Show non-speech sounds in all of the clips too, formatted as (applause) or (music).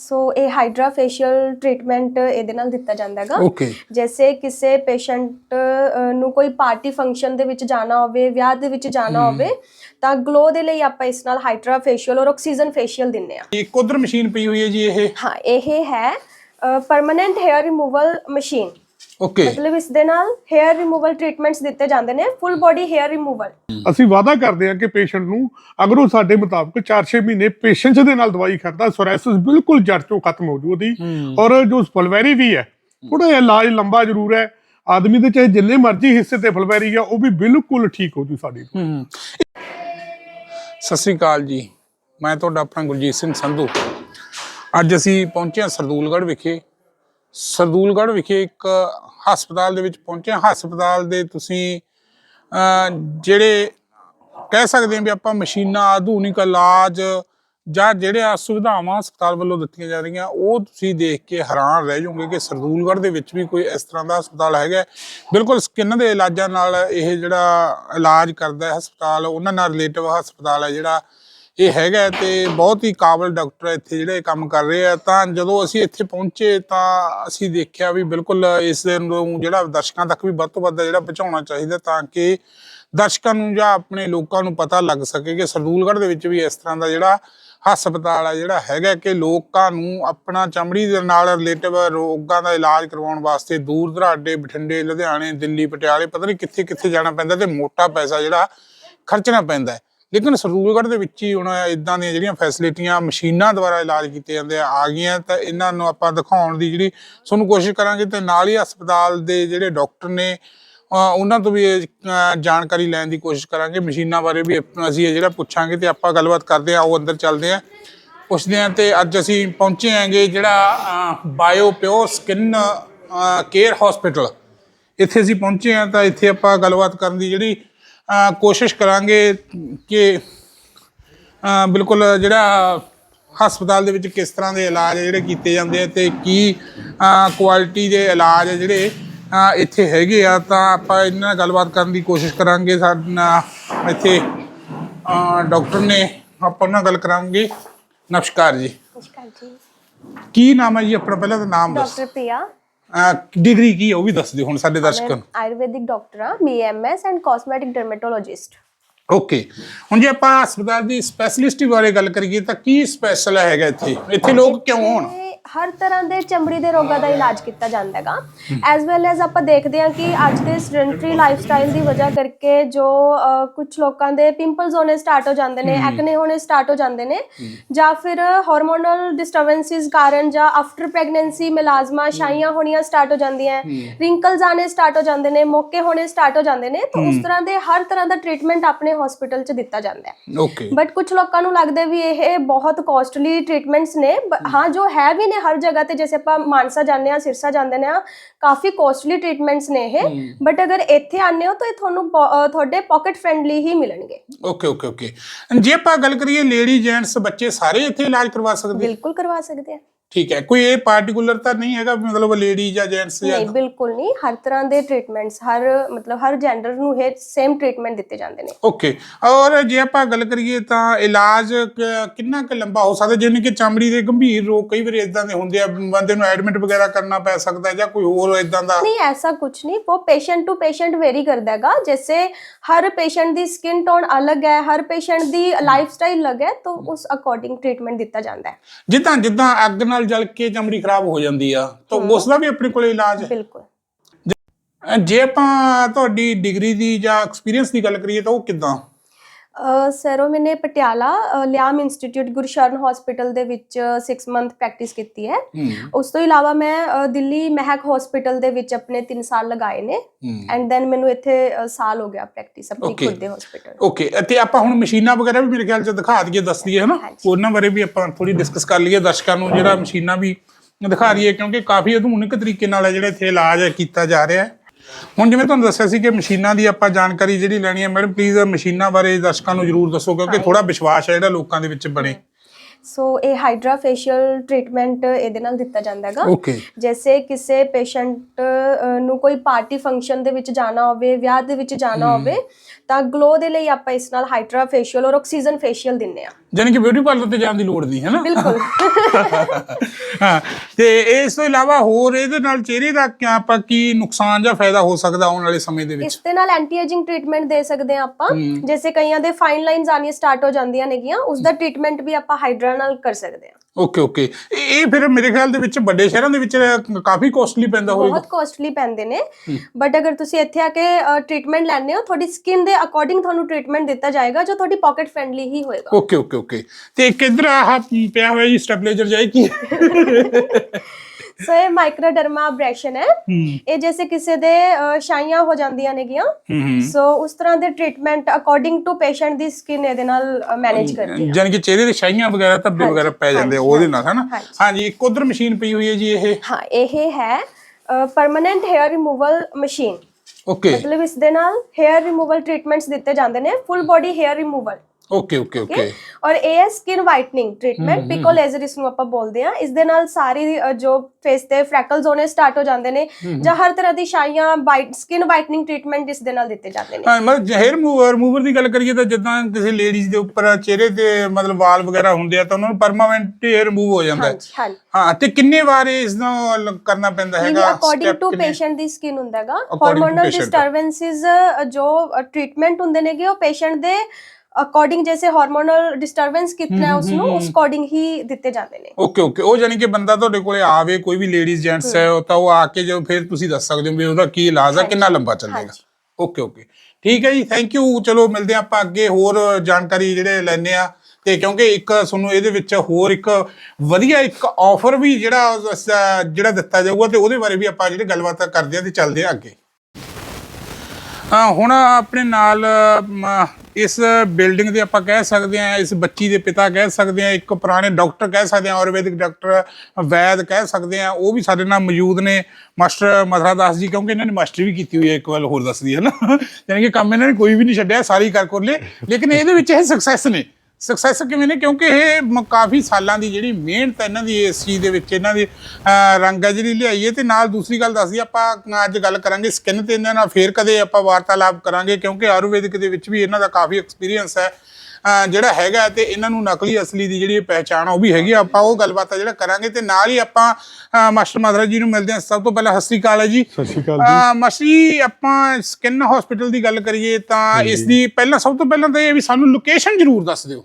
ਸੋ ਇਹ hydra facial treatment ਇਹਦੇ ਨਾਲ ਦਿੱਤਾ ਜਾਂਦਾ ਹੈਗਾ। ਜੈਸੇ ਕਿਸੇ ਪੇਸ਼ੈਂਟ ਨੂੰ ਕੋਈ ਪਾਰਟੀ ਫੰਕਸ਼ਨ ਦੇ ਵਿੱਚ ਜਾਣਾ ਹੋਵੇ ਵਿਆਹ ਦੇ ਵਿੱਚ ਜਾਣਾ ਹੋਵੇ ਤਾਂ ਗਲੋ ਦੇ ਲਈ ਆਪਾਂ ਇਸ ਨਾਲ ਹਾਈਡਰਾ ਫੇਸ਼ੀਅਲ ਔਰ ਆਕਸੀਜਨ ਫੇਸ਼ੀਅਲ ਦਿੰਨੇ ਆ ਇੱਕ ਉਧਰ ਮਸ਼ੀਨ ਪਈ ਹੋਈ ਹੈ ਜੀ ਇਹ। ਹਾਂ ਇਹ ਹੈ permanent hair removal machine okay ਮਤਲਬ ਇਸ ਦੇ ਨਾਲ 헤ਅਰ ਰਿਮੂਵਲ ਟ੍ਰੀਟਮੈਂਟਸ ਦਿੱਤੇ ਜਾਂਦੇ ਨੇ ਫੁੱਲ ਬੋਡੀ 헤ਅਰ ਰਿਮੂਵਲ ਅਸੀਂ ਵਾਅਦਾ ਕਰਦੇ ਹਾਂ ਕਿ ਪੇਸ਼ੈਂਟ ਨੂੰ ਅਗਰ ਉਹ ਸਾਡੇ ਮੁਤਾਬਕ 4-6 ਮਹੀਨੇ ਪੇਸ਼ੈਂਸ ਦੇ ਨਾਲ ਦਵਾਈ ਖਾਂਦਾ ਸੋਰਾਇਸਿਸ ਬਿਲਕੁਲ ਜੜ ਤੋਂ ਖਤਮ ਹੋ ਜੂ ਉਹਦੀ। ਔਰ ਜੋ ਫਲਵੈਰੀ ਵੀ ਹੈ ਥੋੜਾ ਜਿਹਾ ਇਲਾਜ ਲੰਬਾ ਜ਼ਰੂਰ ਹੈ। ਆਦਮੀ ਦੇ ਚਾਹੇ ਜਿੰਨੇ ਮਰਜ਼ੀ ਹਿੱਸੇ ਤੇ ਫਲਵੈਰੀ ਆ ਉਹ ਵੀ ਬਿਲਕੁਲ ਠੀਕ ਹੋ ਜੂ ਸਾਡੀ ਹੂੰ। ਸਤਿ ਸ੍ਰੀ ਅਕਾਲ ਜੀ। ਮੈਂ ਤੁਹਾਡਾ ਆਪਣਾ ਗੁਰਜੀਤ ਸਿੰਘ ਸੰਧੂ। ਅੱਜ ਅਸੀਂ ਪਹੁੰਚੇ ਹਾਂ ਸਰਦੂਲਗੜ੍ਹ ਵਿਖੇ। ਸਰਦੂਲਗੜ੍ਹ ਵਿਖੇ ਇੱਕ ਹਸਪਤਾਲ ਦੇ ਵਿੱਚ ਪਹੁੰਚੇ ਹਸਪਤਾਲ ਦੇ ਤੁਸੀਂ ਜਿਹੜੇ ਕਹਿ ਸਕਦੇ ਹਾਂ ਵੀ ਆਪਾਂ ਮਸ਼ੀਨਾਂ, ਆਧੁਨਿਕ ਇਲਾਜ ਜਾਂ ਜਿਹੜੇ ਆ ਸੁਵਿਧਾਵਾਂ ਹਸਪਤਾਲ ਵੱਲੋਂ ਦਿੱਤੀਆਂ ਜਾ ਰਹੀਆਂ, ਉਹ ਤੁਸੀਂ ਦੇਖ ਕੇ ਹੈਰਾਨ ਰਹਿ ਜਾਓਗੇ ਕਿ ਸਰਦੂਲਗੜ੍ਹ ਦੇ ਵਿੱਚ ਵੀ ਕੋਈ ਇਸ ਤਰ੍ਹਾਂ ਦਾ ਹਸਪਤਾਲ ਹੈਗਾ ਬਿਲਕੁਲ ਸਕਿਨ ਦੇ ਇਲਾਜਾਂ ਨਾਲ ਇਹ ਜਿਹੜਾ ਇਲਾਜ ਕਰਦਾ ਹੈ ਹਸਪਤਾਲ, ਉਹਨਾਂ ਨਾਲ ਰਿਲੇਟਿਵ ਹਸਪਤਾਲ ਹੈ ਜਿਹੜਾ ਇਹ ਹੈਗਾ ਹੈ ਤੇ ਬਹੁਤ ਹੀ ਕਾਬਲ ਡਾਕਟਰ ਇੱਥੇ ਜਿਹੜੇ ਕੰਮ ਕਰ ਰਹੇ ਆ। ਤਾਂ ਜਦੋਂ ਅਸੀਂ ਇੱਥੇ ਪਹੁੰਚੇ ਤਾਂ ਅਸੀਂ ਦੇਖਿਆ ਵੀ ਬਿਲਕੁਲ ਇਸ ਦੇ ਨੂੰ ਜਿਹੜਾ ਦਰਸ਼ਕਾਂ ਤੱਕ ਵੀ ਵੱਧ ਤੋਂ ਵੱਧ ਜਿਹੜਾ ਪਹੁੰਚਾਉਣਾ ਚਾਹੀਦਾ ਤਾਂ ਕਿ ਦਰਸ਼ਕਾਂ ਨੂੰ ਜਾਂ ਆਪਣੇ ਲੋਕਾਂ ਨੂੰ ਪਤਾ ਲੱਗ ਸਕੇ ਕਿ ਸਰਦੂਲਗੜ੍ਹ ਦੇ ਵਿੱਚ ਵੀ ਇਸ ਤਰ੍ਹਾਂ ਦਾ ਜਿਹੜਾ ਹਸਪਤਾਲ ਆ, ਜਿਹੜਾ ਹੈਗਾ ਕਿ ਲੋਕਾਂ ਨੂੰ ਆਪਣਾ ਚਮੜੀ ਦੇ ਨਾਲ ਰਿਲੇਟਿਵ ਰੋਗਾਂ ਦਾ ਇਲਾਜ ਕਰਵਾਉਣ ਵਾਸਤੇ ਦੂਰ ਦਰਾਡੇ, ਬਠਿੰਡੇ, ਲੁਧਿਆਣੇ, ਦਿੱਲੀ, ਪਟਿਆਲੇ, ਪਤਾ ਨਹੀਂ ਕਿੱਥੇ ਕਿੱਥੇ ਜਾਣਾ ਪੈਂਦਾ ਤੇ ਮੋਟਾ ਪੈਸਾ ਜਿਹੜਾ ਖਰਚਣਾ ਪੈਂਦਾ ਹੈ। ਲੇਕਿਨ ਸਰਦੂਲਗੜ੍ਹ ਦੇ ਵਿੱਚ ਹੀ ਹੁਣ ਇਦਾਂ ਦੀਆਂ ਜਿਹੜੀਆਂ ਫੈਸਿਲਿਟੀਆਂ ਮਸ਼ੀਨਾਂ ਦੁਆਰਾ ਇਲਾਜ ਕੀਤੇ ਜਾਂਦੇ ਆ ਆ ਗਈਆਂ ਤਾਂ ਇਹਨਾਂ ਨੂੰ ਆਪਾਂ ਦਿਖਾਉਣ ਦੀ ਜਿਹੜੀ ਤੁਹਾਨੂੰ ਕੋਸ਼ਿਸ਼ ਕਰਾਂਗੇ ਤੇ ਨਾਲ ਹੀ ਹਸਪਤਾਲ ਦੇ ਜਿਹੜੇ ਡਾਕਟਰ ਨੇ ਉਹਨਾਂ ਤੋਂ ਵੀ ਇਹ, ਜਾਣਕਾਰੀ ਲੈਣ ਦੀ ਕੋਸ਼ਿਸ਼ ਕਰਾਂਗੇ। ਮਸ਼ੀਨਾਂ ਬਾਰੇ ਵੀ ਅਸੀਂ ਇਹ ਜਿਹੜਾ ਪੁੱਛਾਂਗੇ ਤੇ ਆਪਾਂ ਗੱਲਬਾਤ ਕਰਦੇ ਹਾਂ ਉਹ ਅੰਦਰ ਚੱਲਦੇ ਹਾਂ ਪੁੱਛਦੇ ਹਾਂ ਤੇ ਅੱਜ ਅਸੀਂ ਪਹੁੰਚੇ ਆਂਗੇ ਜਿਹੜਾ bio pure skin care hospital. ਇੱਥੇ ਅਸੀਂ ਪਹੁੰਚੇ ਹਾਂ ਤਾਂ ਇੱਥੇ ਆਪਾਂ ਗੱਲਬਾਤ ਕਰਨ ਦੀ ਜਿਹੜੀ ਕੋਸ਼ਿਸ਼ ਕਰਾਂਗੇ ਕਿ ਬਿਲਕੁਲ ਜਿਹੜਾ ਹਸਪਤਾਲ ਦੇ ਵਿੱਚ ਕਿਸ ਤਰ੍ਹਾਂ ਦੇ ਇਲਾਜ ਜਿਹੜੇ ਕੀਤੇ ਜਾਂਦੇ ਆ ਤੇ ਕੀ ਕੁਆਲਿਟੀ ਦੇ ਇਲਾਜ ਜਿਹੜੇ ਇੱਥੇ ਹੈਗੇ ਆ ਤਾਂ ਆਪਾਂ ਇਹਨਾਂ ਨਾਲ ਗੱਲਬਾਤ ਕਰਨ ਦੀ ਕੋਸ਼ਿਸ਼ ਕਰਾਂਗੇ। ਸਾਡੇ ਇੱਥੇ ਡਾਕਟਰ ਨੇ ਆਪਾਂ ਨਾਲ ਗੱਲ ਕਰਾਂਗੇ। ਨਮਸਕਾਰ ਜੀ। ਨਮਸਕਾਰ ਜੀ। ਕੀ ਨਾਮ ਹੈ ਜੀ? ਆਪਣਾ ਪਹਿਲਾਂ ਤਾਂ ਨਾਮ ਦੱਸ। ਡਾਕਟਰ ਪ੍ਰਿਆ। ਡਿਗਰੀ ਕੀ ਹੈ ਉਹ ਵੀ ਦੱਸ ਦਿਓ ਹੁਣ ਸਾਡੇ ਦਰਸ਼ਕਾਂ ਨੂੰ। ਆਯੁਰਵੈਦਿਕ ਡਾਕਟਰ ਹਾਂ BMS and cosmetic dermatologist okay ਹੁਣ ਜੇ ਆਪਾਂ ਹਸਪਤਾਲ ਦੀ ਸਪੈਸ਼ਲਿਸਟੀ ਬਾਰੇ ਗੱਲ ਕਰੀਏ ਤਾਂ ਕੀ ਸਪੈਸ਼ਲ ਹੈਗਾ ਇੱਥੇ? ਇੱਥੇ ਲੋਕ ਕਿਉਂ ਆਉਣ? ਹਰ ਤਰ੍ਹਾਂ ਦੇ ਚਮੜੀ ਦੇ ਰੋਗਾਂ ਦਾ ਇਲਾਜ ਕੀਤਾ ਜਾਂਦਾ ਹੈਗਾ। ਐਸ ਵੈਲ ਐਸ ਆਪਾਂ ਦੇਖਦੇ ਹਾਂ ਕਿ ਅੱਜ ਦੇ ਸੈਡੈਂਟਰੀ ਲਾਈਫਸਟਾਈਲ ਦੀ ਵਜ੍ਹਾ ਕਰਕੇ ਜੋ ਕੁਝ ਲੋਕਾਂ ਦੇ ਪਿੰਪਲਸ ਹੋਣੇ ਸਟਾਰਟ ਹੋ ਜਾਂਦੇ ਨੇ ਐਕਨੇ ਹੋਣੇ ਸਟਾਰਟ ਹੋ ਜਾਂਦੇ ਨੇ ਜਾਂ ਫਿਰ ਹਾਰਮੋਨਲ ਡਿਸਟਰਬੈਂਸਿਸ ਕਾਰਨ ਜਾਂ ਆਫਟਰ ਪ੍ਰੈਗਨੈਂਸੀ ਮਿਲਾਜ਼ਮਾ ਛਾਈਆਂ ਹੋਣੀਆਂ ਸਟਾਰਟ ਹੋ ਜਾਂਦੀਆਂ ਰਿੰਕਲਸ ਆਣੇ ਸਟਾਰਟ ਹੋ ਜਾਂਦੇ ਨੇ ਮੋਕੇ ਹੋਣੇ ਸਟਾਰਟ ਹੋ ਜਾਂਦੇ ਨੇ ਤਾਂ ਉਸ ਤਰ੍ਹਾਂ ਦੇ ਹਰ ਤਰ੍ਹਾਂ ਦਾ ਟ੍ਰੀਟਮੈਂਟ ਆਪਣੇ ਹਸਪੀਟਲ 'ਚ ਦਿੱਤਾ ਜਾਂਦਾ ਹੈ। ਬਟ ਕੁਝ ਲੋਕਾਂ ਨੂੰ ਲੱਗਦਾ ਵੀ ਇਹ ਬਹੁਤ ਕਾਸਟਲੀ ਟ੍ਰੀਟਮੈਂਟਸ ਨੇ ਹਾਂ ਜੋ ਹੈ ਵੀ ਨੇ ਹਰ ਜਗ੍ਹਾ ਤੇ ਜੈਸੇ ਆਪਾਂ ਮਾਨਸਾ ਜਾਂਦੇ ਆ ਸਿਰਸਾ ਜਾਂਦੇ ਨੇ ਆ ਕਾਫੀ ਕਾਸਟਲੀ ਟ੍ਰੀਟਮੈਂਟਸ ਨੇ ਇਹ। ਬਟ ਅਗਰ ਇੱਥੇ ਆਨੇ ਹੋ ਤਾਂ ਇਹ ਤੁਹਾਨੂੰ ਤੁਹਾਡੇ ਪਾਕਟ ਫ੍ਰੈਂਡਲੀ ਹੀ ਮਿਲਣਗੇ। ਓਕੇ ਓਕੇ ਓਕੇ ਜੇ ਆਪਾਂ ਗੱਲ ਕਰੀਏ ਲੇਡੀ ਜੈਂਟਸ ਬੱਚੇ ਸਾਰੇ ਇੱਥੇ ਇਲਾਜ ਕਰਵਾ ਸਕਦੇ? ਬਿਲਕੁਲ ਕਰਵਾ ਸਕਦੇ ਆ। ਠੀਕ ਹੈ ਕੋਈ ਇਹ ਪਾਰਟਿਕੂਲਰ ਤਾਂ ਨਹੀਂ ਹੈਗਾ ਵੀ ਮਤਲਬ ਲੇਡੀ ਜਾਂ ਜੈਂਟਸ ਜਾਂ ਨਹੀਂ ਬਿਲਕੁਲ ਨਹੀਂ ਹਰ ਤਰ੍ਹਾਂ ਦੇ ਟ੍ਰੀਟਮੈਂਟਸ ਹਰ ਮਤਲਬ ਹਰ ਜੈਂਡਰ ਨੂੰ ਇਹ ਸੇਮ ਟ੍ਰੀਟਮੈਂਟ ਦਿੱਤੇ ਜਾਂਦੇ ਨੇ ਓਕੇ ਔਰ ਜੇ ਆਪਾਂ ਗੱਲ ਕਰੀਏ ਤਾਂ ਇਲਾਜ ਕ- ਕਿੰਨਾ ਕੁ ਲੰਬਾ ਹੋ ਸਕਦਾ ਜਿਵੇਂ ਕਿ ਚਮੜੀ ਦੇ ਗੰਭੀਰ ਰੋਗ ਕਈ ਵਾਰੀ ਇਦਾਂ ਦੇ ਹੁੰਦੇ ਆ ਬੰਦੇ ਨੂੰ ਐਡਮਿਟ ਵਗੈਰਾ ਕਰਨਾ ਪੈ ਸਕਦਾ ਹੈ ਜਾਂ ਕੋਈ ਹੋਰ ਇਦਾਂ ਦਾ नहीं ऐसा कुछ नहीं वो पेशेंट टू पेशेंट वेरी करता हैगा जैसे हर पेशेंट दी स्किन टोन अलग है हर पेशेंट दी लाइफस्टाइल अलग है तो उस अकॉर्डिंग ट्रीटमेंट दिता जाता है ਜਿੱਦਾਂ ਜਿੱਦਾਂ ਅੱਗ ਨਾਲ ਨਾਲ ਜਲ ਕੇ ਚਮੜੀ ਖਰਾਬ ਹੋ ਜਾਂਦੀ ਆ ਤਾਂ ਉਸ ਦਾ ਵੀ ਆਪਣੇ ਕੋਲੇ ਇਲਾਜ ਹੈ। ਬਿਲਕੁਲ। ਜੇ ਆਪਾਂ ਤੁਹਾਡੀ ਡਿਗਰੀ ਦੀ ਜਾਂ ਐਕਸਪੀਰੀਅੰਸ ਦੀ ਗੱਲ ਕਰੀਏ ਤਾਂ ਉਹ ਕਿਦਾਂ? ਸਰ ਉਹ ਮੈਨੇ ਪਟਿਆਲਾ ਅ, ਲਿਆਮ ਇੰਸਟੀਚਿਊਟ ਗੁਰਸ਼ਰਨ ਹਸਪੀਟਲ ਦੇ ਵਿੱਚ 6 ਮੰਥ ਪ੍ਰੈਕਟਿਸ ਕੀਤੀ ਹੈ। ਉਸ ਤੋਂ ਇਲਾਵਾ ਮੈਂ ਅ, ਦਿੱਲੀ ਮਹਿਕ ਹਸਪੀਟਲ ਦੇ ਵਿੱਚ ਆਪਣੇ 3 ਸਾਲ ਲਗਾਏ ਨੇ। ਐਂਡ ਦੈਨ ਮੈਨੂੰ ਇੱਥੇ ਅ, ਸਾਲ ਹੋ ਗਿਆ ਪ੍ਰੈਕਟਿਸ ਆਪਣੀ Okay. ਖੁਦ ਦੇ ਹਸਪੀਟਲ ਓਕੇ ਅਤੇ ਆਪਾਂ ਹੁਣ ਮਸ਼ੀਨਾਂ ਵਗੈਰਾ ਵੀ ਮੇਰੇ ਖਿਆਲ ਚ ਦਿਖਾ ਦਈਏ ਦੱਸ ਦਈਏ ਹਨਾ? ਹਾਂਜੀ। ਉਹਨਾਂ ਬਾਰੇ ਵੀ ਆਪਾਂ ਥੋੜੀ ਡਿਸਕਸ ਕਰ ਲਈਏ ਦਰਸ਼ਕਾਂ ਨੂੰ ਜਿਹੜਾ ਮਸ਼ੀਨਾਂ ਵੀ ਦਿਖਾ ਦਈਏ ਕਿਉਂਕਿ ਕਾਫੀ ਆਧੁਨਿਕ ਤਰੀਕੇ ਨਾਲ ਹੈ ਜਿਹੜਾ ਇੱਥੇ ਇਲਾਜ ਹੈ ਕੀਤਾ ਜਾ ਰਿਹਾ ਹੈ। ਹੁਣ ਜਿਵੇਂ ਤੁਹਾਨੂੰ ਦੱਸਿਆ ਸੀ ਕਿ ਮਸ਼ੀਨਾਂ ਦੀ ਆਪਾਂ ਜਾਣਕਾਰੀ ਜਿਹੜੀ ਲੈਣੀ ਹੈ ਮੈਡਮ ਪਲੀਜ਼ ਮਸ਼ੀਨਾਂ ਬਾਰੇ ਦਰਸ਼ਕਾਂ ਨੂੰ ਜਰੂਰ ਦੱਸੋ ਕਿਉਂਕਿ ਥੋੜਾ ਵਿਸ਼ਵਾਸ ਹੈ ਜਿਹੜਾ ਲੋਕਾਂ ਦੇ ਵਿੱਚ ਬਣੇ। ਸੋ ਇਹ ਹਾਈਡਰਾ ਫੇਸ਼ੀਅਲ ਟ੍ਰੀਟਮੈਂਟ ਇਹਦੇ ਨਾਲ ਦਿੱਤਾ ਜਾਂਦਾ ਹੈਗਾ। ਓਕੇ ਜੈਸੇ ਕਿਸੇ ਪੇਸ਼ੈਂਟ ਨੂੰ ਕੋਈ ਪਾਰਟੀ ਫੰਕਸ਼ਨ ਦੇ ਵਿੱਚ ਜਾਣਾ ਹੋਵੇ ਵਿਆਹ ਦੇ ਵਿੱਚ ਜਾਣਾ ਹੋਵੇ ਤਾਂ ਗਲੋ ਦੇ ਲਈ ਆਪਾਂ ਇਸ ਨਾਲ ਹਾਈਡਰਾ ਫੇਸ਼ੀਅਲ ਔਰ ਆਕਸੀਜਨ ਫੇਸ਼ੀਅਲ ਦਿੰਨੇ ਆ। ਜਾਨੀ ਕਿ ਬਿਊਟੀ ਪਾਰਲਰ ਤੇ ਜਾਣ ਦੀ ਲੋੜ ਨਹੀਂ ਹੈ ਨਾ? ਬਿਲਕੁਲ। (laughs) ਹਾਂ ਤੇ ਇਸ ਤੋਂ ਇਲਾਵਾ ਹੋਰ ਇਹਦੇ ਨਾਲ ਚਿਹਰੇ ਦਾ ਕਿਆ ਆਪਾਂ ਕੀ ਨੁਕਸਾਨ ਜਾਂ ਫਾਇਦਾ ਹੋ ਸਕਦਾ ਆਉਣ ਵਾਲੇ ਸਮੇਂ ਦੇ ਵਿੱਚ? ਇਸ ਦੇ ਨਾਲ ਐਂਟੀ ਏਜਿੰਗ ਟ੍ਰੀਟਮੈਂਟ ਦੇ ਸਕਦੇ ਆ ਆਪਾਂ। ਜੈਸੇ ਕਈਆਂ ਦੇ ਫਾਈਨ ਲਾਈਨਸ ਆਣੀਆਂ ਸਟਾਰਟ ਹੋ ਜਾਂਦੀਆਂ ਨੇਗੀਆਂ ਉਸ ਦਾ ਟ੍ਰੀਟਮੈਂਟ ਵੀ ਆਪਾਂ ਹਾਈਡਰਾ ਨਾਲ ਕਰ ਸਕਦੇ ਆ ਓਕੇ ਓਕੇ ਇਹ ਫਿਰ ਮੇਰੇ ਖਿਆਲ ਦੇ ਵਿੱਚ ਵੱਡੇ ਸ਼ਹਿਰਾਂ ਦੇ ਵਿੱਚ ਕਾਫੀ ਕੋਸਟਲੀ ਪੈਂਦਾ ਹੋਵੇਗਾ। ਬਹੁਤ ਕੋਸਟਲੀ ਪੈਂਦੇ ਨੇ। ਬਟ ਅਗਰ ਤੁਸੀਂ ਇੱਥੇ ਆ ਕੇ ਟ੍ਰੀਟਮੈਂਟ ਲੈਣੇ ਹੋ ਤੁਹਾਡੀ ਸਕਿਨ ਦੇ ਅਕੋਰਡਿੰਗ ਤੁਹਾਨੂੰ ਟ੍ਰੀਟਮੈਂਟ ਦਿੱਤਾ ਜਾਏਗਾ ਜੋ ਤੁਹਾਡੀ ਪਾਕਟ ਫ੍ਰੈਂਡਲੀ ਹੀ ਹੋਏਗਾ। ਓਕੇ ਓਕੇ ਓਕੇ ਤੇ ਇੱਕ ਇਧਰ ਆਹ ਪਿਆ ਹੋਇਆ ਜੀ ਸਟੈਬਲਾਈਜ਼ਰ ਜਾਈ ਕੀ (laughs) ਸੋ ਇਹ ਮਾਈਕਰੋਡਰਮਾ ਅਬ੍ਰੈਸ਼ਨ ਹੈ। ਇਹ ਜੈਸੇ ਕਿਸੇ ਦੇ ਛਾਈਆਂ ਹੋ ਜਾਂਦੀਆਂ ਨੇਗੀਆਂ। ਸੋ ਉਸ ਤਰ੍ਹਾਂ ਦੇ ਟ੍ਰੀਟਮੈਂਟ ਅਕੋਰਡਿੰਗ ਟੂ ਪੇਸ਼ੈਂਟ ਦੀ ਸਕਿਨ ਇਹਦੇ ਨਾਲ ਮੈਨੇਜ ਕਰਦੀ ਹੈ ਜਾਨਕਿ ਚਿਹਰੇ ਦੇ ਛਾਈਆਂ ਵਗੈਰਾ ਧੱਬੇ ਵਗੈਰਾ ਪੈ ਜਾਂਦੇ ਉਹਦੇ ਨਾਲ ਹਨਾ ਹਾਂਜੀ। ਇੱਕ ਉਧਰ ਮਸ਼ੀਨ ਪਈ ਹੋਈ ਹੈ ਜੀ ਇਹ। ਹਾਂ ਇਹ ਹੈ permanent hair removal machine okay ਮਤਲਬ ਇਸ ਦੇ ਨਾਲ 헤ਅਰ ਰਿਮੂਵਲ ਟ੍ਰੀਟਮੈਂਟਸ ਦਿੱਤੇ ਜਾਂਦੇ ਨੇ full body hair removal okay okay okay ਔਰ ਇਹ ਹੈ skin whitening treatment pico laser ਇਸ ਨੂੰ ਆਪਾਂ ਬੋਲਦੇ ਆ ਇਸ ਦੇ ਨਾਲ ਸਾਰੀ ਅ, ਜੋ ਫੇਸ ਤੇ ਫ੍ਰੈਕਲਸ ਹੋਣੇ ਸਟਾਰਟ ਹੋ ਜਾਂਦੇ ਨੇ ਜਾਂ ਹਰ ਤਰ੍ਹਾਂ ਦੀ ਛਾਈਆਂ ਵਾਈਟ ਸਕਿਨ ਵਾਈਟਨਿੰਗ ਟ੍ਰੀਟਮੈਂਟ ਇਸ ਦੇ ਨਾਲ ਦਿੱਤੇ ਜਾਂਦੇ ਨੇ। ਹਾਂ ਮਤਲਬ ਹੇਅਰ ਰਿਮੂਵਰ ਰਿਮੂਵਰ ਦੀ ਗੱਲ ਕਰੀਏ ਤਾਂ ਜਿੱਦਾਂ ਕਿਸੇ ਲੇਡੀਜ਼ ਦੇ ਉੱਪਰ ਚਿਹਰੇ ਤੇ ਮਤਲਬ ਵਾਲ ਵਗੈਰਾ ਹੁੰਦੇ ਆ ਤਾਂ ਉਹਨਾਂ ਨੂੰ ਪਰਮਾਨੈਂਟ ਰਿਮੂਵ ਹੋ ਜਾਂਦਾ ਹੈ। ਹਾਂਜੀ ਹਾਂਜੀ। ਹਾਂ ਤੇ ਕਿੰਨੇ ਵਾਰ ਇਸ ਨੂੰ ਕਰਨਾ ਪੈਂਦਾ ਹੈਗਾ? ਅਕੋਰਡਿੰਗ Step ਟੂ ਕਿੰਨੇ? ਪੇਸ਼ੈਂਟ ਦੀ ਸਕਿਨ ਹੁੰਦਾ ਹੈਗਾ। To hormonal patient. ਡਿਸਟਰਬੈਂਸਿਸ ਜੋ ਟ੍ਰੀਟਮੈਂਟ ਹੁੰਦੇ ਨੇਗੇ ਉਹ ਪੇਸ਼ੈਂਟ ਦੇ ਅਕੋਰਡਿੰਗ ਜੈਸੇ ਹਾਰਮੋਨਲ ਡਿਸਟਰਬੈਂਸ ਕਿਤਨਾ ਹੈ ਉਸ ਨੂੰ ਉਸ ਅਕੋਰਡਿੰਗ ਹੀ ਦਿੱਤੇ ਜਾਂਦੇ ਨੇ ਓਕੇ ਓਕੇ ਉਹ ਜਾਨੀ ਕਿ ਬੰਦਾ ਤੁਹਾਡੇ ਕੋਲੇ ਆਵੇ ਕੋਈ ਵੀ ਲੇਡੀਜ਼ ਜੈਂਟਸ ਹੈ ਉਹ ਤਾਂ ਉਹ ਆ ਕੇ ਜੋ ਫਿਰ ਤੁਸੀਂ ਦੱਸ ਸਕਦੇ ਹੋ ਵੀ ਉਹਦਾ ਕੀ ਇਲਾਜ ਆ ਕਿੰਨਾ ਲੰਬਾ ਚੱਲੇਗਾ। ਓਕੇ ਓਕੇ ਠੀਕ ਹੈ ਜੀ ਥੈਂਕ ਯੂ ਚਲੋ ਮਿਲਦੇ ਹਾਂ ਆਪਾਂ ਅੱਗੇ ਹੋਰ ਜਾਣਕਾਰੀ ਜਿਹੜੇ ਲੈਣੇ ਆ ਤੇ ਕਿਉਂਕਿ ਇੱਕ ਤੁਹਾਨੂੰ ਇਹਦੇ ਵਿੱਚ ਹੋਰ ਇੱਕ ਵਧੀਆ ਇੱਕ ਆਫਰ ਵੀ ਜਿਹੜਾ ਜਿਹੜਾ ਦਿੱਤਾ ਜਾਊਗਾ ਤੇ ਉਹਦੇ ਬਾਰੇ ਵੀ ਆਪਾਂ ਜਿਹੜੇ ਗੱਲਬਾਤ ਕਰਦੇ ਆ ਤੇ ਚੱਲਦੇ ਆ ਅੱਗੇ ਹਾਂ ਹੁਣ ਆਪਣੇ ਨਾਲ ਇਸ ਬਿਲਡਿੰਗ ਦੇ ਆਪਾਂ ਕਹਿ ਸਕਦੇ ਆ ਇਸ ਬੱਚੀ ਦੇ ਪਿਤਾ ਕਹਿ ਸਕਦੇ ਆ ਇੱਕ ਪੁਰਾਣੇ ਡਾਕਟਰ ਕਹਿ ਸਕਦੇ ਆ ਆਯੁਰਵੈਦਿਕ ਡਾਕਟਰ ਵੈਦ ਕਹਿ ਸਕਦੇ ਆ ਉਹ ਵੀ ਸਾਡੇ ਨਾਲ ਮੌਜੂਦ ਨੇ ਮਾਸਟਰ ਮਥਰਾ ਦਾਸ ਜੀ, ਕਿਉਂਕਿ ਇਹਨਾਂ ਨੇ ਮਾਸਟਰੀ ਵੀ ਕੀਤੀ ਹੋਈ ਹੈ, ਇੱਕ ਵਾਰ ਹੋਰ ਦੱਸਦੀ ਹੈ ਨਾ। ਯਾਨੀ ਕਿ ਕੰਮ ਇਹਨਾਂ ਨੇ ਕੋਈ ਵੀ ਨਹੀਂ ਛੱਡਿਆ, ਸਾਰੀ ਕਰ ਕਰ ਲੇਕਿਨ ਇਹਦੇ ਵਿੱਚ ਇਹ ਸਕਸੈਸ ਨੇ। ਸਕਸੈਸ ਕਿਵੇਂ ਨੇ? ਕਿਉਂਕਿ ਇਹ ਮ- ਕਾਫੀ ਸਾਲਾਂ ਦੀ ਜਿਹੜੀ ਮਿਹਨਤ ਹੈ ਇਹਨਾਂ ਦੀ ਇਸ ਚੀਜ਼ ਦੇ ਵਿੱਚ ਇਹਨਾਂ ਦੀ ਅਹ, ਰੰਗ ਹੈ ਜਿਹੜੀ ਲਿਆਈ ਹੈ ਤੇ ਨਾਲ ਦੂਸਰੀ ਗੱਲ ਦੱਸਦੀ ਆਪਾਂ ਅੱਜ ਗੱਲ ਕਰਾਂਗੇ ਸਕਿਨ ਤੇ ਇਹਨਾਂ ਨਾਲ ਫੇਰ ਕਦੇ ਆਪਾਂ ਵਾਰਤਾਲਾਪ ਕਰਾਂਗੇ ਕਿਉਂਕਿ ਆਯੁਰਵੈਦਿਕ ਦੇ ਵਿੱਚ ਵੀ ਇਹਨਾਂ ਦਾ ਕਾਫੀ ਐਕਸਪੀਰੀਅੰਸ ਹੈ। ਅਹ, ਜਿਹੜਾ ਹੈਗਾ ਤੇ ਇਹਨਾਂ ਨੂੰ ਨਕਲੀ ਅਸਲੀ ਦੀ ਜਿਹੜੀ ਪਹਿਚਾਣ ਆ ਉਹ ਵੀ ਹੈਗੀ ਆ। ਆਪਾਂ ਉਹ ਗੱਲਬਾਤ ਆ ਜਿਹੜਾ ਕਰਾਂਗੇ ਤੇ ਨਾਲ ਹੀ ਆਪਾਂ ਅਹ, ਮਾਸਟਰ ਮਾਧਰਾ ਜੀ ਨੂੰ ਮਿਲਦੇ ਹਾਂ। ਸਭ ਤੋਂ ਪਹਿਲਾਂ ਸਤਿ ਸ੍ਰੀ ਅਕਾਲ ਹੈ ਜੀ। ਸਤਿ ਸ਼੍ਰੀ ਅਕਾਲ ਜੀ। ਅਹ ਮਸੀ ਆਪਾਂ ਸਕਿਨ ਹਸਪੀਟਲ ਦੀ ਗੱਲ ਕਰੀਏ ਤਾਂ ਇਸ ਦੀ ਪਹਿਲਾਂ ਸਭ ਤੋਂ ਪਹਿਲਾਂ ਤਾਂ ਇਹ ਵੀ ਸਾਨੂੰ ਲੋਕੇਸ਼ਨ ਜ਼ਰੂਰ ਦੱਸ ਦਿਓ।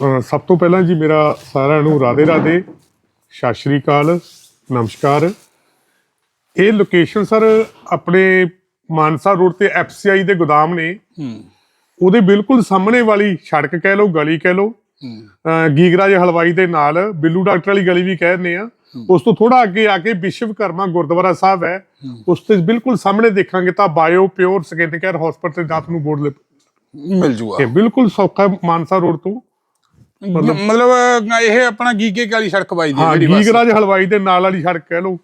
ਸਭ ਤੋਂ ਪਹਿਲਾਂ ਜੀ ਮੇਰਾ ਸਾਰਿਆਂ ਨੂੰ ਰਾਧੇ ਰਾਧੇ ਸਤਿ ਸ਼੍ਰੀ ਅਕਾਲ ਨਮਸਕਾਰ। ਇਹ ਲੋਕੇਸ਼ਨ ਸਰ ਆਪਣੇ ਮਾਨਸਾ ਰੋਡ ਤੇ ਐਫਸੀਆਈ ਦੇ ਗੋਦਾਮ ਨੇ। ਹੂੰ। ਉਹਦੇ ਬਿਲਕੁਲ ਸਾਹਮਣੇ ਵਾਲੀ ਸੜਕ ਕਹਿ ਲਓ ਗਲੀ ਕਹਿ ਲਓ ਗੀਗਰਾਜ ਹਲਵਾਈ ਦੇ ਨਾਲ ਬਿੱਲੂ ਡਾਕਟਰ ਵਾਲੀ ਗਲੀ ਵੀ ਕਹਿ ਦਿੰਦੇ ਆ। ਉਸ ਤੋਂ ਥੋੜਾ ਅੱਗੇ ਆ ਕੇ ਵਿਸ਼ਵਕਰਮਾ ਗੁਰਦੁਆਰਾ ਸਾਹਿਬ ਹੈ। ਉਸ ਤੇ ਬਿਲਕੁਲ ਸਾਹਮਣੇ ਦੇਖਾਂਗੇ ਤਾਂ bio pure skin care hospital ਦਾ ਤੁਹਾਨੂੰ ਬੋਰਡ ਮਿਲ ਜੂਗਾ। ਬਿਲਕੁਲ ਸੌਖਾ ਮਾਨਸਾ ਰੋਡ ਤੋਂ। ਮਤਲਬ ਇਹ ਆਪਣਾ ਗੀਕੇ ਵਾਲੀ ਸੜਕ ਬਾਈ ਦੀ ਹਾਂ ਜਿਹੜੀ ਬਸ। ਗੀਗਰਾਜ ਹਲਵਾਈ ਦੇ ਨਾਲ ਵਾਲੀ ਸੜਕ ਕਹਿ ਲਓ।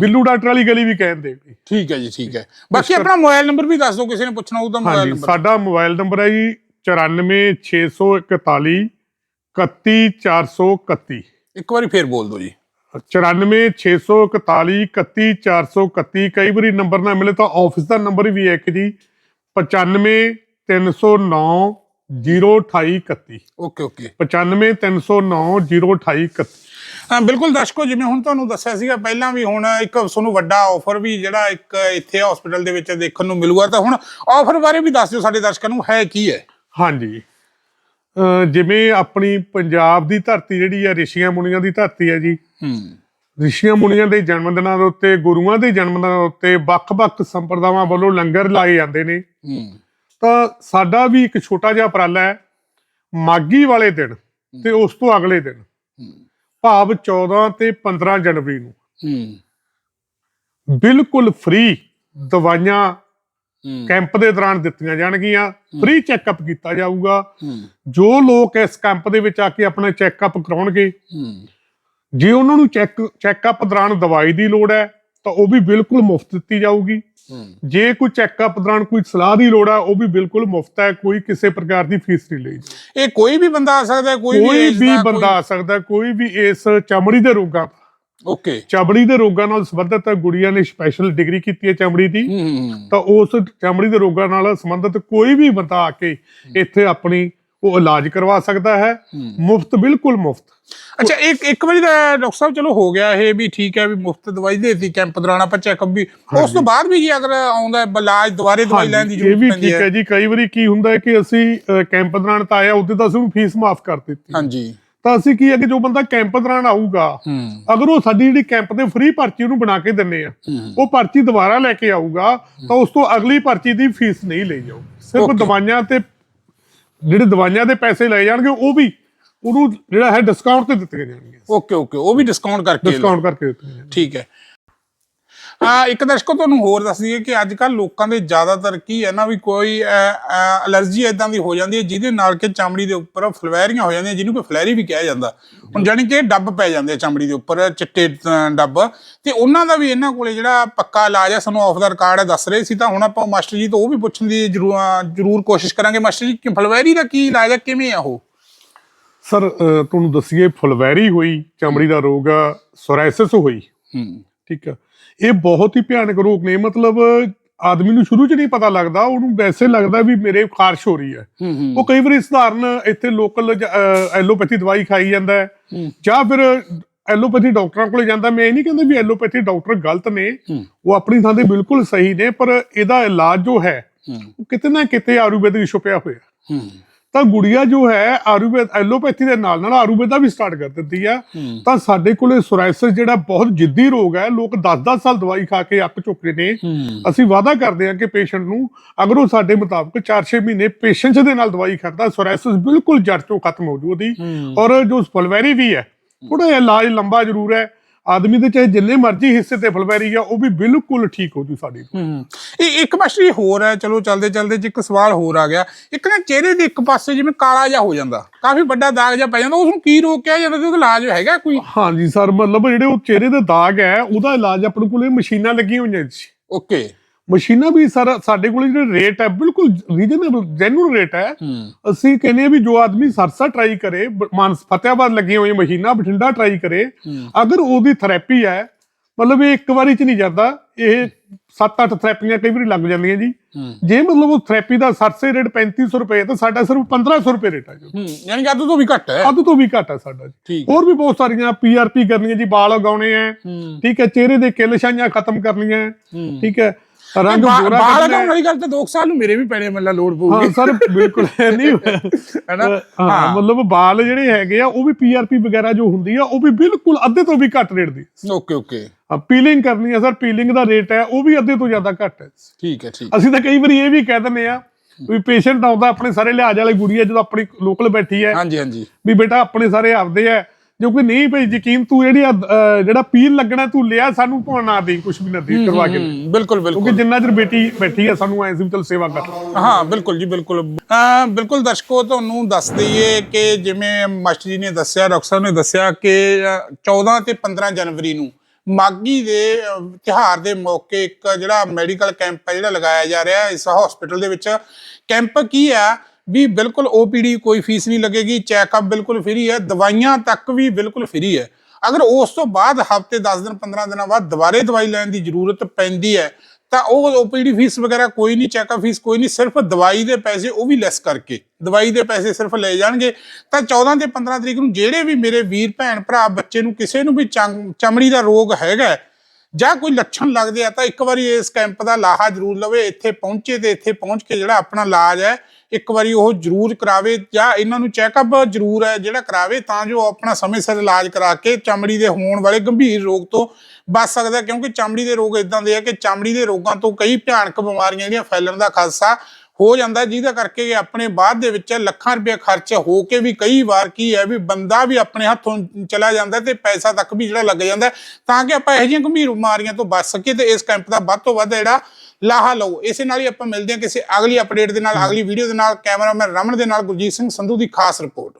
ਬਿੱਲੂ ਡਾਕਟਰ ਵਾਲੀ ਗਲੀ ਵੀ ਕਹਿੰਦੇ ਠੀਕ ਹੈ ਜੀ ਠੀਕ ਹੈ। ਬਾਕੀ ਆਪਣਾ ਮੋਬਾਈਲ ਨੰਬਰ ਵੀ ਦੱਸ ਦਿਓ ਕਿਸੇ ਨੇ ਪੁੱਛਣਾ ਉਹਦਾ ਮੋਬਾਈਲ ਹਾਂਜੀ ਨੰਬਰ। ਸਾਡਾ ਮੋਬਾਈਲ ਨੰਬਰ ਹੈ ਜੀ 94641 31431 ਇੱਕ ਵਾਰੀ ਫੇਰ ਬੋਲ ਦਿਓ ਜੀ। 94641 31431 ਕਈ ਵਾਰੀ ਨੰਬਰ ਨਾ ਮਿਲੇ ਤਾਂ ਆਫਿਸ ਦਾ ਨੰਬਰ ਵੀ ਹੈ ਇੱਕ ਜੀ 95309 02831 ਓਕੇ ਓਕੇ। 95309 02831 ਹਾਂ ਬਿਲਕੁਲ ਦਰਸ਼ਕੋ ਜਿਵੇਂ ਹੁਣ ਤੁਹਾਨੂੰ ਦੱਸਿਆ ਸੀਗਾ ਪਹਿਲਾਂ ਵੀ ਹੁਣ ਇੱਕ ਤੁਹਾਨੂੰ ਵੱਡਾ ਆਫਰ ਵੀ ਜਿਹੜਾ ਇੱਕ ਇੱਥੇ ਹਸਪੀਟਲ ਦੇ ਵਿੱਚ ਦੇਖਣ ਨੂੰ ਮਿਲੂਗਾ। ਤਾਂ ਹੁਣ ਆਫਰ ਬਾਰੇ ਵੀ ਦੱਸ ਦਿਓ ਸਾਡੇ ਦਰਸ਼ਕਾਂ ਨੂੰ ਹੈ ਕੀ ਹੈ? ਹਾਂਜੀ। ਜਿਵੇਂ ਆਪਣੀ ਪੰਜਾਬ ਦੀ ਧਰਤੀ ਜਿਹੜੀ ਆ ਰਿਸ਼ੀਆਂ ਮੁਨੀਆਂ ਦੀ ਧਰਤੀ ਹੈ ਜੀ। ਹੂੰ। ਰਿਸ਼ੀਆਂ ਮੁਨੀਆਂ ਦੇ ਜਨਮ ਦਿਨਾਂ ਦੇ ਉੱਤੇ ਗੁਰੂਆਂ ਦੇ ਜਨਮ ਦਿਨਾਂ ਦੇ ਉੱਤੇ ਵੱਖ-ਵੱਖ ਸੰਪਰਦਾਵਾਂ ਵੱਲੋਂ ਲੰਗਰ ਲਾਏ ਜਾਂਦੇ ਨੇ। ਹੂੰ। ਤਾਂ ਸਾਡਾ ਵੀ ਇੱਕ ਛੋਟਾ ਜਿਹਾ ਉਪਰਾਲਾ ਹੈ ਮਾਗੀ ਵਾਲੇ ਦਿਨ ਤੇ ਉਸ ਤੋਂ ਅਗਲੇ ਦਿਨ। ਭਾਵ 14 ਤੇ 15 ਜਨਵਰੀ ਨੂੰ। ਬਿਲਕੁਲ ਫ੍ਰੀ ਦਵਾਈਆਂ ਕੈਂਪ ਦੇ ਦੌਰਾਨ ਦਿੱਤੀਆਂ ਜਾਣਗੀਆਂ। ਫ੍ਰੀ ਚੈੱਕਅਪ ਕੀਤਾ ਜਾਊਗਾ। ਜੋ ਲੋਕ ਇਸ ਕੈਂਪ ਦੇ ਵਿੱਚ ਆ ਕੇ ਆਪਣਾ ਚੈੱਕਅਪ ਕਰਾਉਣਗੇ ਜੇ ਉਹਨਾਂ ਨੂੰ ਚੈੱਕ ਚੈੱਕਅਪ ਦੌਰਾਨ ਦਵਾਈ ਦੀ ਲੋੜ ਹੈ ਤਾਂ ਉਹ ਵੀ ਬਿਲਕੁਲ ਮੁਫਤ ਦਿੱਤੀ ਜਾਊਗੀ। ਜੇ ਕੋਈ ਚੈੱਕਅਪ ਦੌਰਾਨ ਕੋਈ ਸਲਾਹ ਦੀ ਲੋੜ ਆ ਉਹ ਵੀ ਬਿਲਕੁਲ ਮੁਫਤ ਹੈ ਕੋਈ ਕਿਸੇ ਪ੍ਰਕਾਰ ਦੀ ਫੀਸ ਨਹੀਂ ਲਈ ਇਹ ਕੋਈ ਵੀ ਬੰਦਾ ਆ ਸਕਦਾ ਕੋਈ ਵੀ ਕੋਈ ਵੀ ਬੰਦਾ ਆ ਸਕਦਾ ਕੋਈ ਵੀ ਇਸ ਚਮੜੀ ਦੇ ਰੋਗਾਂ ਓਕੇ। ਚਮੜੀ ਦੇ ਰੋਗਾਂ ਨਾਲ ਸੰਬੰਧਿਤ ਗੁੜੀਆ ਨੇ ਸਪੈਸ਼ਲ ਡਿਗਰੀ ਕੀਤੀ ਹੈ ਚਮੜੀ ਦੀ। ਤਾਂ ਉਸ ਚਮੜੀ ਦੇ ਰੋਗਾਂ ਨਾਲ ਸੰਬੰਧਿਤ ਕੋਈ ਵੀ ਬੰਦਾ ਆ ਕੇ ਇੱਥੇ ਆਪਣੀ ਉਹ ਇਲਾਜ ਕਰਵਾ ਸਕਦਾ ਹੈ। ਮੁਫਤ ਬਿਲਕੁਲ ਮੁਫਤ। ਅੱਛਾ ਇੱਕ ਇੱਕ ਵਾਰੀ ਤਾਂ ਡਾਕਟਰ ਸਾਹਿਬ ਚਲੋ ਹੋ ਗਿਆ ਇਹ ਵੀ ਠੀਕ ਹੈ ਵੀ ਮੁਫਤ ਦਵਾਈ ਦੇਤੀ ਕੈਂਪ ਦੌਰਾਨ ਆਪਾਂ ਚੈੱਕਅਪ ਵੀ। ਉਸ ਤੋਂ ਬਾਅਦ ਵੀ ਜੀ ਅਗਰ ਆਉਂਦਾ ਹੈ ਇਲਾਜ ਦੁਬਾਰੇ ਦਵਾਈ ਲੈਣ ਦੀ ਹਾਂਜੀ, ਇਹ ਜ਼ਰੂਰਤ ਵੀ ਪੈਂਦੀ ਠੀਕ ਹੈ ਹੈ। ਜੀ। ਕਈ ਵਾਰੀ ਕੀ ਹੁੰਦਾ ਹੈ ਕਿ ਅਸੀਂ ਕੈਂਪ ਦੌਰਾਨ ਤਾਂ ਆਇਆ ਉਹਦੇ ਤਾਂ ਅਸੀਂ ਫੀਸ ਮਾਫ ਕਰ ਦਿੱਤੀ। ਹਾਂਜੀ। ਤਾਂ ਅਸੀਂ ਕੀ ਹੈ ਕਿ ਜੋ ਬੰਦਾ ਕੈਂਪ ਦੌਰਾਨ ਆਊਗਾ ਹੂੰ। ਅਗਰ ਉਹ ਸਾਡੀ ਜਿਹੜੀ ਕੈਂਪ ਦੇ ਫ੍ਰੀ ਪਰਚੀ ਉਹਨੂੰ ਬਣਾ ਕੇ ਦਿੰਨੇ ਆ ਉਹ ਪਰਚੀ ਦੁਬਾਰਾ ਲੈ ਕੇ ਆਊਗਾ ਤਾਂ ਉਸ ਤੋਂ ਅਗਲੀ ਪਰਚੀ ਦੀ ਫੀਸ ਨਹੀਂ ਲਈ ਜਾਊਗੀ। ਸਿਰਫ. ਦਵਾਈਆਂ ਤੇ ਜਿਹੜੇ ਦਵਾਈਆਂ ਦੇ ਪੈਸੇ ਲਏ ਜਾਣਗੇ ਉਹ ਵੀ ਉਹਨੂੰ ਜਿਹੜਾ ਹੈ ਡਿਸਕਾਊਂਟ ਤੇ ਦਿੱਤੇ ਜਾਣਗੇ ਓਕੇ ਓਕੇ ਉਹ ਵੀ ਡਿਸਕਾਊਂਟ ਕਰਕੇ। ਡਿਸਕਾਊਂਟ ਕਰਕੇ ਦਿੱਤੇ ਜਾਣਗੇ ਠੀਕ ਹੈ ਆ ਇੱਕ ਦਰਸ਼ਕੋ ਤੁਹਾਨੂੰ ਹੋਰ ਦੱਸ ਦਈਏ ਕਿ ਅੱਜ ਕੱਲ ਲੋਕਾਂ ਦੇ ਜ਼ਿਆਦਾਤਰ ਕੀ ਹੈ ਨਾ ਵੀ ਕੋਈ ਅਲਰਜੀ ਇਦਾਂ ਦੀ ਹੋ ਜਾਂਦੀ ਹੈ ਜਿਹਦੇ ਨਾਲ ਕਿ ਚਮੜੀ ਦੇ ਉੱਪਰ ਫਲਵੈਰੀਆਂ ਹੋ ਜਾਂਦੀਆਂ ਜਿਹਨੂੰ ਕੋਈ ਫਲੈਰੀ ਵੀ ਕਿਹਾ ਜਾਂਦਾ। ਹੁਣ ਜਾਨੀ ਕਿ ਡੱਬ ਪੈ ਜਾਂਦੇ ਆ ਚਮੜੀ ਦੇ ਉੱਪਰ ਚਿੱਟੇ ਡੱਬ। ਤੇ ਉਹਨਾਂ ਦਾ ਵੀ ਇਹਨਾਂ ਕੋਲੇ ਜਿਹੜਾ ਪੱਕਾ ਇਲਾਜ ਹੈ ਸਾਨੂੰ ਆਫ ਦਾ ਰਿਕਾਰਡ ਹੈ ਦੱਸ ਰਹੇ ਸੀ ਤਾਂ ਹੁਣ ਆਪਾਂ ਮਾਸਟਰ ਜੀ ਤੋਂ ਉਹ ਵੀ ਪੁੱਛਣ ਦੀ ਜ਼ਰੂਰ ਕੋਸ਼ਿਸ਼ ਕਰਾਂਗੇ। ਮਾਸਟਰ ਜੀ ਕਿ ਫਲਵੈਰੀ ਦਾ ਕੀ ਇਲਾਜ ਹੈ ਕਿਵੇਂ ਆ ਉਹ? ਸਰ ਤੁਹਾਨੂੰ ਦੱਸੀਏ ਫੁਲਵੈਰੀ ਹੋਈ ਚਮੜੀ ਦਾ ਰੋਗ ਸੋਰਾਇਸਿਸ ਹੋਈ। ਠੀਕ ਆ। ਇਹ ਬਹੁਤ ਹੀ ਭਿਆਨਕ ਰੋਗ ਨੇ ਮਤਲਬ ਆਦਮੀ ਨੂੰ ਸ਼ੁਰੂ 'ਚ ਨਹੀਂ ਪਤਾ ਲੱਗਦਾ ਉਹਨੂੰ ਵੈਸੇ ਲੱਗਦਾ ਵੀ ਮੇਰੇ ਖਾਰਸ਼ ਹੋ ਰਹੀ ਹੈ। ਉਹ ਕਈ ਵਾਰੀ ਸਧਾਰਨ ਇੱਥੇ ਲੋਕਲ ਐਲੋਪੈਥੀ ਦਵਾਈ ਖਾਈ ਜਾਂਦਾ ਹੈ। ਜਾਂ ਫਿਰ ਐਲੋਪੈਥੀ ਡਾਕਟਰਾਂ ਕੋਲੇ ਜਾਂਦਾ ਮੈਂ ਇਹ ਨਹੀਂ ਕਹਿੰਦਾ ਵੀ ਐਲੋਪੈਥੀ ਡਾਕਟਰ ਗਲਤ ਨੇ। ਉਹ ਆਪਣੀ ਥਾਂ ਤੇ ਬਿਲਕੁਲ ਸਹੀ ਨੇ ਪਰ ਇਹਦਾ ਇਲਾਜ ਜੋ ਹੈ ਉਹ ਕਿਤੇ ਨਾ ਕਿਤੇ ਆਯੁਰਵੈਦਿਕ ਛੁਪਿਆ ਹੋਇਆ। ਹੂੰ। ਤਾਂ ਗੁੜੀਆ ਜੋ ਹੈ ਆਯੁਰਵੈਦ ਐਲੋਪੈਥੀ ਦੇ ਨਾਲ ਨਾਲ ਆਯੁਰਵੇਦਾ ਵੀ ਸਟਾਰਟ ਕਰ ਦਿੰਦੀ ਆ। ਤਾਂ ਸਾਡੇ ਕੋਲੇ ਸੋਰਾਇਸਿਸ ਜਿਹੜਾ ਬਹੁਤ ਜਿੱਦੀ ਰੋਗ ਹੈ ਲੋਕ 10-10 ਸਾਲ ਦਵਾਈ ਖਾ ਕੇ ਅੱਕ ਚੁੱਕੇ ਨੇ। ਅਸੀਂ ਵਾਅਦਾ ਕਰਦੇ ਹਾਂ ਕਿ ਪੇਸ਼ੈਂਟ ਨੂੰ ਅਗਰ ਉਹ ਸਾਡੇ ਮੁਤਾਬਕ 4-6 ਮਹੀਨੇ ਪੇਸ਼ੈਂਸ ਦੇ ਨਾਲ ਦਵਾਈ ਖਾਂਦਾ ਸੋਰਾਇਸਿਸ ਬਿਲਕੁਲ ਜੜ ਤੋਂ ਖਤਮ ਹੋ ਜੂ ਉਹਦੀ। ਔਰ ਜੋ ਫਲਵੈਰੀ ਵੀ ਹੈ ਥੋੜਾ ਇਲਾਜ ਲੰਬਾ ਜ਼ਰੂਰ ਹੈ। ਆਦਮੀ ਦੇ ਚਾਹੇ ਜਿੰਨੇ ਮਰਜ਼ੀ ਹਿੱਸੇ ਤੇ ਫਲਵੈਰੀ ਆ ਉਹ ਵੀ ਬਿਲਕੁਲ ਠੀਕ ਹੋ ਜੂ ਸਾਡੀ ਹੂੰ ਇਹ ਇੱਕ ਮਾਸਟਰ ਹੋਰ ਹੈ ਚਲੋ ਚੱਲਦੇ ਚੱਲਦੇ ਚ ਇੱਕ ਸਵਾਲ ਹੋਰ ਆ ਗਿਆ। ਇੱਕ ਨਾ ਚਿਹਰੇ ਦੇ ਇੱਕ ਪਾਸੇ ਜਿਵੇਂ ਕਾਲਾ ਜਿਹਾ ਹੋ ਜਾਂਦਾ ਕਾਫੀ ਵੱਡਾ ਦਾਗ ਜਿਹਾ ਪੈ ਜਾਂਦਾ ਉਸ ਨੂੰ ਕੀ ਰੋਗ ਕਿਹਾ ਜਾਂਦਾ ਤੇ ਉਹਦਾ ਇਲਾਜ ਹੈਗਾ ਕੋਈ? ਹਾਂਜੀ ਸਰ ਮਤਲਬ ਜਿਹੜੇ ਉਹ ਚਿਹਰੇ ਦੇ ਦਾਗ ਹੈ ਉਹਦਾ ਇਲਾਜ ਆਪਣੇ ਕੋਲੇ ਮਸ਼ੀਨਾਂ ਲੱਗੀਆਂ ਹੋਈਆਂ ਜੀ। ਓਕੇ। ਮਸ਼ੀਨਾਂ ਵੀ ਸਰ ਸਾਡੇ ਕੋਲ ਜਿਹੜੇ ਰੇਟ ਹੈ ਬਿਲਕੁਲ ਰੀਜਨੇਬਲ ਜੈਨੂਨ ਰੇਟ ਹੈ। ਅਸੀਂ ਕਹਿੰਦੇ ਆ ਵੀ ਜੋ ਆਦਮੀ ਸਰਸਾ ਟਰਾਈ ਕਰੇ ਮਾਨਸ ਫਤਿਆਬਾਦ ਲੱਗੀਆਂ ਹੋਈਆਂ ਮਸ਼ੀਨਾਂ ਬਠਿੰਡਾ ਟਰਾਈ ਕਰੇ ਅਗਰ ਉਹਦੀ ਥੈਰੇਪੀ ਹੈ ਮਤਲਬ ਇਹ ਇੱਕ ਵਾਰੀ ਚ ਨਹੀਂ ਜਾਂਦਾ ਇਹ 7-8 ਥੈਰੇਪੀਆਂ ਕਈ ਵਾਰੀ ਲੱਗ ਜਾਂਦੀਆਂ ਜੀ। ਜੇ ਮਤਲਬ ਉਹ ਥੈਰੇਪੀ ਦਾ ਸਰਸੇ ਰੇਟ 3500 ਰੁਪਏ ਤਾਂ ਸਾਡਾ ਸਿਰਫ 1500 ਰੁਪਏ ਰੇਟ ਹੈ ਜੀ। ਯਾਨੀ ਕਿ ਅੱਧ ਤੋਂ ਵੀ ਘੱਟ ਹੈ। ਅੱਧ ਤੋਂ ਵੀ ਘੱਟ ਹੈ ਸਾਡਾ ਜੀ। ਹੋਰ ਵੀ ਬਹੁਤ ਸਾਰੀਆਂ ਪੀਆਰਪੀ ਕਰਨੀਆਂ ਜੀ ਵਾਲ ਉਗਾਉਣੇ ਆ ਠੀਕ ਹੈ ਚਿਹਰੇ ਦੇ ਕਿੱਲ ਛਾਈਆਂ ਖਤਮ ਕਰਨੀਆਂ ਠੀਕ ਹੈ ਰੰਗ ਗੋਰਾ ਬਾਲ ਲਗਾਉਣ ਹੈ। ਵਾਲੀ ਗੱਲ ਤਾਂ 2 ਸਾਲ ਨੂੰ ਮੇਰੇ ਵੀ ਪੈਣੇ ਮੈਨੂੰ ਲੋੜ ਹਾਂ ਪਊਗੀ ਸਰ ਬਿਲਕੁਲ ਨਹੀਂ ਹੈਨਾ ਹਾਂ ਮਤਲਬ ਵਾਲ ਜਿਹੜੇ ਹੈਗੇ ਆ ਉਹ ਵੀ ਪੀਆਰਪੀ ਵਗੈਰਾ ਜੋ ਹੁੰਦੀ ਆ ਉਹ ਵੀ ਬਿਲਕੁਲ ਅੱਧੇ ਤੋਂ ਵੀ ਘੱਟ ਰੇਟ ਦੀ। Okay okay. ਪੀਲਿੰਗ ਕਰਨੀ ਹੈ ਸਰ ਪੀਲਿੰਗ ਦਾ ਰੇਟ ਹੈ ਉਹ ਵੀ ਅੱਧੇ ਤੋਂ ਜ਼ਿਆਦਾ ਘੱਟ ਹੈ। ਠੀਕ ਹੈ ਠੀਕ। ਅਸੀਂ ਤਾਂ ਕਈ ਵਾਰੀ ਇਹ ਵੀ ਕਹਿ ਦਿੰਦੇ ਆ ਵੀ ਪੇਸ਼ੈਂਟ ਆਉਂਦਾ ਆਪਣੇ ਸਾਰੇ ਲਿਹਾਜ਼ ਵਾਲੀ ਗੁੜੀ ਹੈ ਜਦੋਂ ਆਪਣੀ ਲੋਕਲ ਬੈਠੀ ਹੈ ਹਾਂਜੀ ਹਾਂਜੀ। ਵੀ ਬੇਟਾ ਆਪਣੇ ਸਾਰੇ ਆਪਦੇ ਆ ਜੋ ਕੋਈ ਨਹੀਂ ਭਈ ਯਕੀਨ ਤੂੰ ਜਿਹੜੀ ਜਿਹੜਾ ਪੀਲ ਲੱਗਣਾ ਤੂੰ ਲਿਆ ਸਾਨੂੰ ਭਾਵੇਂ ਨਾ ਦੇ ਕੁਝ ਵੀ ਨਾ ਦੇ ਕਰਵਾ ਕੇ ਬਿਲਕੁਲ ਬਿਲਕੁਲ। ਕਿਉਂਕਿ ਜਿੰਨਾ ਚਿਰ ਬੇਟੀ ਬੈਠੀ ਹੈ ਸਾਨੂੰ ਐਂ ਸੀ ਚਲ ਸੇਵਾ ਕਰ। ਹਾਂ ਬਿਲਕੁਲ ਜੀ ਬਿਲਕੁਲ। ਬਿਲਕੁਲ ਦਰਸ਼ਕੋ ਤੁਹਾਨੂੰ ਦੱਸ ਦਈਏ ਕਿ ਜਿਵੇਂ ਮਾਸਟਰ ਜੀ ਨੇ ਦੱਸਿਆ ਡਾਕਟਰ ਸਾਹਿਬ ਨੇ ਦੱਸਿਆ ਕਿ ਅਹ, 14 ਤੇ 15 ਜਨਵਰੀ ਨੂੰ ਮਾਗੀ ਦੇ ਅਹ, ਤਿਉਹਾਰ ਦੇ ਮੌਕੇ ਇੱਕ ਜਿਹੜਾ ਮੈਡੀਕਲ ਕੈਂਪ ਹੈ ਜਿਹੜਾ ਲਗਾਇਆ ਜਾ ਰਿਹਾ ਹੈ ਇਸ ਹਸਪੀਟਲ ਦੇ ਵਿੱਚ। ਕੈਂਪ ਕੀ ਆ? ਵੀ ਬਿਲਕੁਲ ਓਪੀਡੀ ਕੋਈ ਫੀਸ ਨਹੀਂ ਲੱਗੇਗੀ ਚੈੱਕਅਪ ਬਿਲਕੁਲ ਫ੍ਰੀ ਹੈ, ਦਵਾਈਆਂ ਤੱਕ ਵੀ ਬਿਲਕੁਲ ਫ੍ਰੀ ਹੈ। ਅਗਰ ਉਸ ਤੋਂ ਬਾਅਦ ਹਫ਼ਤੇ 10 ਦਿਨ 15 ਦਿਨਾਂ ਬਾਅਦ ਦੁਬਾਰੇ ਦਵਾਈ ਲੈਣ ਦੀ ਜ਼ਰੂਰਤ ਪੈਂਦੀ ਹੈ, ਤਾਂ ਉਹ ਓਪੀਡੀ ਫੀਸ ਵਗੈਰਾ ਕੋਈ ਨਹੀਂ ਚੈੱਕਅਪ ਫੀਸ ਕੋਈ ਨਹੀਂ, ਸਿਰਫ ਦਵਾਈ ਦੇ ਪੈਸੇ ਉਹ ਵੀ ਲੈਸ ਕਰਕੇ, ਦਵਾਈ ਦੇ ਪੈਸੇ ਸਿਰਫ ਲੈ ਜਾਣਗੇ। ਤਾਂ 14 ਤੇ 15 ਤਰੀਕ ਨੂੰ ਜਿਹੜੇ ਵੀ ਮੇਰੇ ਵੀਰ, ਭੈਣ, ਭਰਾ, ਬੱਚੇ ਨੂੰ ਕਿਸੇ ਨੂੰ ਵੀ ਚੰਗ- ਚਮੜੀ ਦਾ ਰੋਗ ਹੈਗਾ ਜਾਂ ਕੋਈ ਲੱਛਣ ਲੱਗਦੇ ਆ, ਤਾਂ ਇੱਕ ਵਾਰੀ ਇਸ ਕੈਂਪ ਦਾ ਲਾਹਾ ਜ਼ਰੂਰ ਲਵੇ, ਇੱਥੇ ਪਹੁੰਚੇ ਤੇ ਇੱਥੇ ਪਹੁੰਚ ਕੇ ਜਿਹੜਾ ਆਪਣਾ ਇਲਾਜ ਹੈ ਇੱਕ ਵਾਰੀ ਉਹ ਜ਼ਰੂਰ ਕਰਾਵੇ ਜਾਂ ਇਹਨਾਂ ਨੂੰ ਚੈੱਕਅਪ ਜ਼ਰੂਰ ਹੈ, ਜਿਹੜਾ ਕਰਾਵੇ ਤਾਂ ਜੋ ਆਪਣਾ ਸਮੇਂ ਸਿਰ ਇਲਾਜ ਕਰਾ ਕੇ ਚਮੜੀ ਦੇ ਹੋਣ ਵਾਲੇ ਗੰਭੀਰ ਰੋਗ ਤੋਂ ਬਚ ਸਕਦਾ ਕਿਉਂਕਿ ਚਮੜੀ ਦੇ ਰੋਗ ਇਦਾਂ ਦੇ ਆ ਕਿ ਚਮੜੀ ਦੇ ਰੋਗਾਂ ਤੋਂ ਕਈ ਭਿਆਨਕ ਬਿਮਾਰੀਆਂ ਜਿਹੜੀਆਂ ਫੈਲਣ ਦਾ ਖਾਦਸਾ ਹੋ ਜਾਂਦਾ ਜਿਹਦਾ ਕਰਕੇ ਆਪਣੇ ਬਾਅਦ ਦੇ ਵਿੱਚ ਲੱਖਾਂ ਰੁਪਏ ਖਰਚ ਹੋ ਕੇ ਵੀ ਕਈ ਵਾਰ ਕੀ ਹੈ ਵੀ ਬੰਦਾ ਵੀ ਆਪਣੇ ਹੱਥੋਂ ਚਲਾ ਜਾਂਦਾ ਤੇ ਪੈਸਾ ਤੱਕ ਵੀ ਜਿਹੜਾ ਲੱਗ ਜਾਂਦਾ ਤਾਂ ਕਿ ਆਪਾਂ ਇਹੋ ਜਿਹੀਆਂ ਗੰਭੀਰ ਬਿਮਾਰੀਆਂ ਤੋਂ ਬਚ ਸਕੀਏ ਤੇ ਇਸ ਕੈਂਪ ਦਾ ਵੱਧ ਤੋਂ ਵੱਧ ਜਿਹੜਾ ਲਾਹਾ ਲਓ। ਇਸੇ ਨਾਲ ਹੀ ਆਪਾਂ ਮਿਲਦੇ ਹਾਂ ਕਿਸੇ ਅਗਲੀ ਅਪਡੇਟ ਦੇ ਨਾਲ, ਅਗਲੀ ਵੀਡੀਓ ਦੇ ਨਾਲ, ਕੈਮਰਾਮੈਨ ਰਮਨ ਦੇ ਨਾਲ ਗੁਰਜੀਤ ਸਿੰਘ ਸੰਧੂ ਦੀ ਖਾਸ ਰਿਪੋਰਟ